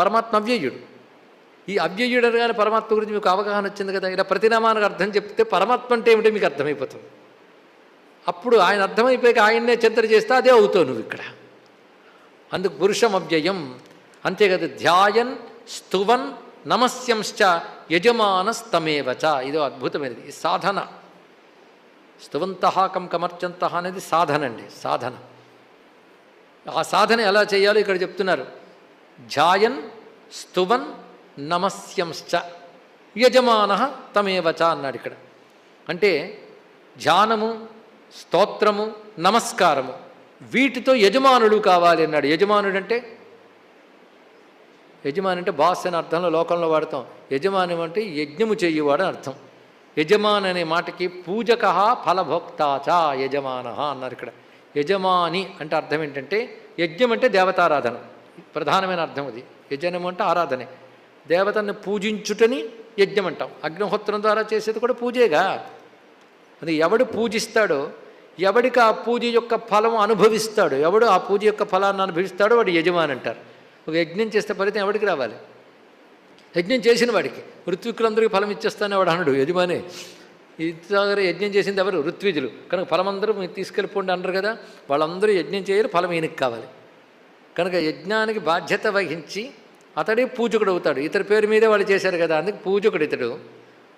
పరమాత్మ అవ్యయుడు ఈ అవ్యయుడు అనగానే పరమాత్మ గురించి మీకు అవగాహన వచ్చింది కదా ఇలా ప్రతినామానికి అర్థం చెప్తే పరమాత్మ అంటే ఏమిటో మీకు అర్థమైపోతుంది. అప్పుడు ఆయన అర్థమైపోయాక ఆయన్నే చింతన చేస్తే అదే అవుతావు నువ్వు ఇక్కడ. అందుకు పురుషం అవ్యయం అంతేకాదు ధ్యాయన్ స్తువన్ నమస్యంశ్చ యజమానస్తమేవచ. ఇదో అద్భుతమైనది సాధన. స్తువంతః కం కమర్చంతః అనేది సాధన అండి సాధన. ఆ సాధన ఎలా చేయాలో ఇక్కడ చెప్తున్నారు. ధ్యాయన్ స్తువన్ నమస్యంశ్చ యజమాన తమేవచ అన్నాడు ఇక్కడ. అంటే ధ్యానము స్తోత్రము నమస్కారము వీటితో యజమానుడు కావాలి అన్నాడు. యజమానుడు అంటే యజమాని అంటే బాస్ అనే అర్థంలో లోకంలో వాడతాం. యజమాని అంటే యజ్ఞము చేయువాడు అర్థం. యజమాని అనే మాటకి పూజక ఫలభోక్తాచ యజమాన అన్నారు ఇక్కడ. యజమాని అంటే అర్థం ఏంటంటే యజ్ఞం అంటే దేవతారాధన. ప్రధానమైన అర్థం అది. యజనం అంటే ఆరాధనే. దేవతని పూజించుటని యజ్ఞం అంటాం. అగ్నిహోత్రం ద్వారా చేసేది కూడా పూజేగా. అది ఎవడు పూజిస్తాడో ఎవడికి ఆ పూజ యొక్క ఫలం అనుభవిస్తాడు ఎవడు ఆ పూజ యొక్క ఫలాన్ని అనుభవిస్తాడో వాడు యజమాని అంటారు. ఒక యజ్ఞం చేస్తే ఫలితం ఎవడికి రావాలి? యజ్ఞం చేసిన వాడికి. ఋత్వికులందరికీ ఫలం ఇచ్చేస్తానే వాడు అనడు యజమాని. ఇద్దరు యజ్ఞం చేసింది ఎవరు? ఋత్విజులు. కనుక ఫలమందరూ మీరు తీసుకెళ్ళిపోండి అన్నారు కదా. వాళ్ళందరూ యజ్ఞం చేయరు ఫలం ఈయనకి కావాలి. కనుక యజ్ఞానికి బాధ్యత వహించి అతడే పూజకుడు అవుతాడు. ఇతడి పేరు మీదే వాళ్ళు చేశారు కదా అందుకే పూజకుడు ఇతడు.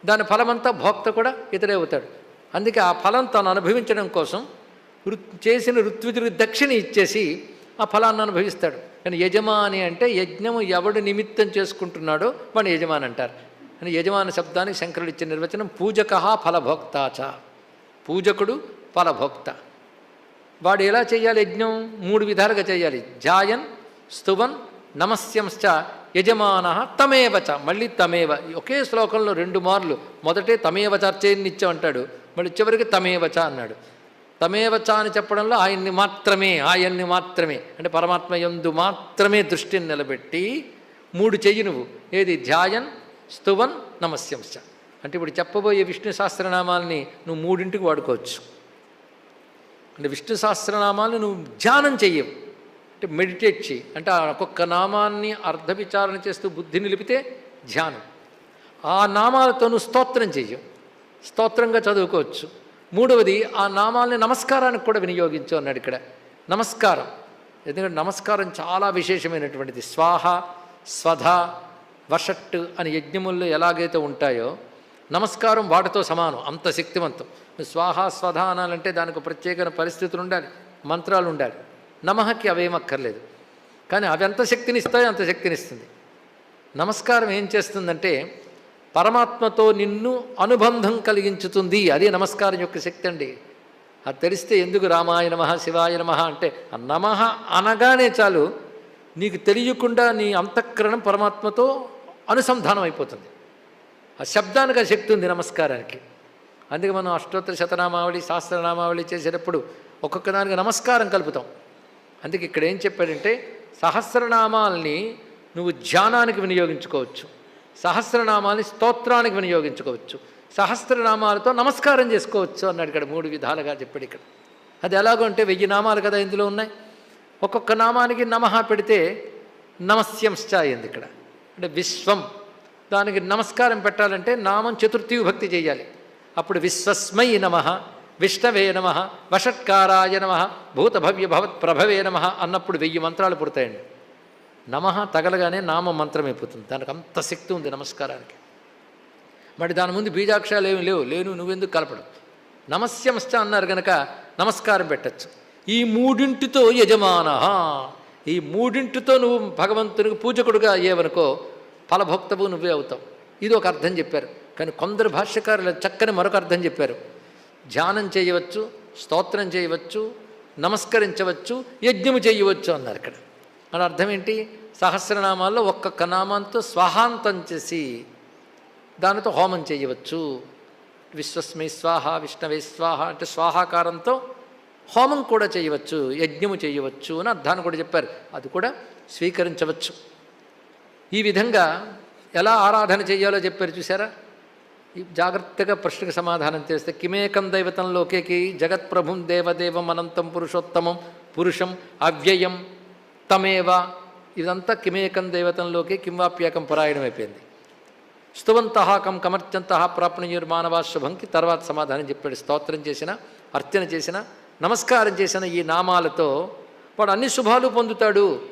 దాని ఫలమంతా భోక్త కూడా ఇతడే అవుతాడు. అందుకే ఆ ఫలం తాను అనుభవించడం కోసం చేసిన ఋత్విజుడికి దక్షిణ ఇచ్చేసి ఆ ఫలాన్ని అనుభవిస్తాడు. కానీ యజమాని అంటే యజ్ఞము ఎవడు నిమిత్తం చేసుకుంటున్నాడో వాడిని యజమాని అంటారు. అని యజమాని శబ్దానికి శంకరుడు ఇచ్చిన నిర్వచనం పూజక ఫలభోక్తాచ. పూజకుడు ఫలభోక్త. వాడు ఎలా చేయాలి యజ్ఞం? మూడు విధాలుగా చేయాలి. జాయన్ స్తువన్ నమస్యంశ్చ యజమాన తమేవచ. మళ్ళీ తమేవ. ఒకే శ్లోకంలో రెండు మార్లు. మొదటే తమేవచ అంటాడు మళ్ళీ చివరికి తమేవచ అన్నాడు. తమేవచ అని చెప్పడంలో ఆయన్ని మాత్రమే ఆయన్ని మాత్రమే. అంటే పరమాత్మ యందు మాత్రమే దృష్టిని నిలబెట్టి మూడు చెయ్యి నువ్వు. ఏది? ధ్యాయన్ స్తువన్ నమస్యంశ్చ. అంటే ఇప్పుడు చెప్పబోయే విష్ణు సహస్రనామాల్ని నువ్వు మూడింటికి వాడుకోవచ్చు. అంటే విష్ణు సహస్రనామాలను నువ్వు ధ్యానం చెయ్యవు. అంటే మెడిటేట్ చేయి అంటే ఆ ఒక్కొక్క నామాన్ని అర్థ విచారణ చేస్తూ బుద్ధి నిలిపితే ధ్యానం. ఆ నామాలతో నువ్వు స్తోత్రం చెయ్యవు. స్తోత్రంగా చదువుకోవచ్చు. మూడవది ఆ నామాల్ని నమస్కారానికి కూడా వినియోగించు అన్నాడు ఇక్కడ. నమస్కారం. ఎందుకంటే నమస్కారం చాలా విశేషమైనటువంటిది. స్వాహ స్వధ వషట్ అని యజ్ఞముల్లో ఎలాగైతే ఉంటాయో నమస్కారం వాటితో సమానం అంత శక్తివంతం. స్వాహ స్వధానాలంటే దానికి ప్రత్యేక ప్రత్యేకమైన పరిస్థితులు ఉండాలి మంత్రాలు ఉండాలి నమహకి అవేమక్కర్లేదు. కానీ అవి ఎంత శక్తిని ఇస్తాయో అంత శక్తినిస్తుంది. నమస్కారం ఏం చేస్తుందంటే పరమాత్మతో నిన్ను అనుబంధం కలిగించుతుంది. అది నమస్కారం యొక్క శక్తి అండి. అది తెలిస్తే ఎందుకు రామాయ నమ శివాయ నమ అంటే ఆ నమః అనగానే చాలు నీకు తెలియకుండా నీ అంతఃకరణం పరమాత్మతో అనుసంధానం అయిపోతుంది ఆ శబ్దానికి ఆ శక్తి ఉంది నమస్కారానికి. అందుకే మనం అష్టోత్తర శతనామావళి సహస్రనామావళి చేసేటప్పుడు ఒక్కొక్క దానికి నమస్కారం కలుపుతాం. అందుకే ఇక్కడ ఏం చెప్పాడంటే సహస్రనామాల్ని నువ్వు ధ్యానానికి వినియోగించుకోవచ్చు. సహస్రనామాల్ని స్తోత్రానికి వినియోగించుకోవచ్చు. సహస్రనామాలతో నమస్కారం చేసుకోవచ్చు అన్నాడు ఇక్కడ మూడు విధాలుగా చెప్పాడు ఇక్కడ. అది ఎలాగో అంటే వెయ్యి నామాలు కదా ఇందులో ఉన్నాయి. ఒక్కొక్క నామానికి నమః పెడితే నమస్యంశ్చ అయింది ఇక్కడ. అంటే విశ్వం దానికి నమస్కారం పెట్టాలంటే నామం చతుర్థి విభక్తి చేయాలి. అప్పుడు విశ్వస్మై నమ విష్ణవే నమ వషట్కారాయ నమ భూతభవ్య భవత్ ప్రభవే నమ అన్నప్పుడు వెయ్యి మంత్రాలు పుడతాయండి. నమ తగలగానే నామ మంత్రం అయిపోతుంది. దానికి అంత శక్తి ఉంది నమస్కారానికి. మరి దాని ముందు బీజాక్షరాలు ఏమి లేవు. లేను నువ్వెందుకు కలపడం? నమస్యంశ్చ అన్నారు గనక నమస్కారం పెట్టచ్చు. ఈ మూడింటితో యజమాన. ఈ మూడింటితో నువ్వు భగవంతునికి పూజకుడుగా అయ్యేవనుకో ఫలభోక్తవు నువ్వే అవుతావు. ఇది ఒక అర్థం చెప్పారు. కానీ కొందరు భాష్యకారులు చక్కని మరొక అర్థం చెప్పారు. ధ్యానం చేయవచ్చు స్తోత్రం చేయవచ్చు నమస్కరించవచ్చు యజ్ఞము చేయవచ్చు అన్నారు ఇక్కడ. అని అర్థం ఏంటి? సహస్రనామాల్లో ఒక్కొక్క నామంతో స్వాహాంతం చేసి దానితో హోమం చేయవచ్చు. విశ్వస్మై స్వాహ విష్ణవే స్వాహ అంటే స్వాహాకారంతో హోమం కూడా చేయవచ్చు యజ్ఞము చేయవచ్చు అని అర్థాన్ని కూడా చెప్పారు. అది కూడా స్వీకరించవచ్చు. ఈ విధంగా ఎలా ఆరాధన చేయాలో చెప్పారు చూసారా జాగ్రత్తగా ప్రశ్నకు సమాధానం చేస్తే కిమేకం దైవతం లోకేకి జగత్ప్రభుం దేవదేవం అనంతం పురుషోత్తమం పురుషం అవ్యయం తమేవ. ఇదంతా కిమేకం దైవతంలోకి కింవాప్యాకం పరాయణం అయిపోయింది. స్తువంత కం కమర్చంత ప్రాప్నుయుర్ మానవా శుభంకి తర్వాత సమాధానం చెప్పాడు. స్తోత్రం చేసిన అర్చన చేసిన నమస్కారం చేసిన ఈ నామాలతో వాడు అన్ని శుభాలు పొందుతాడు.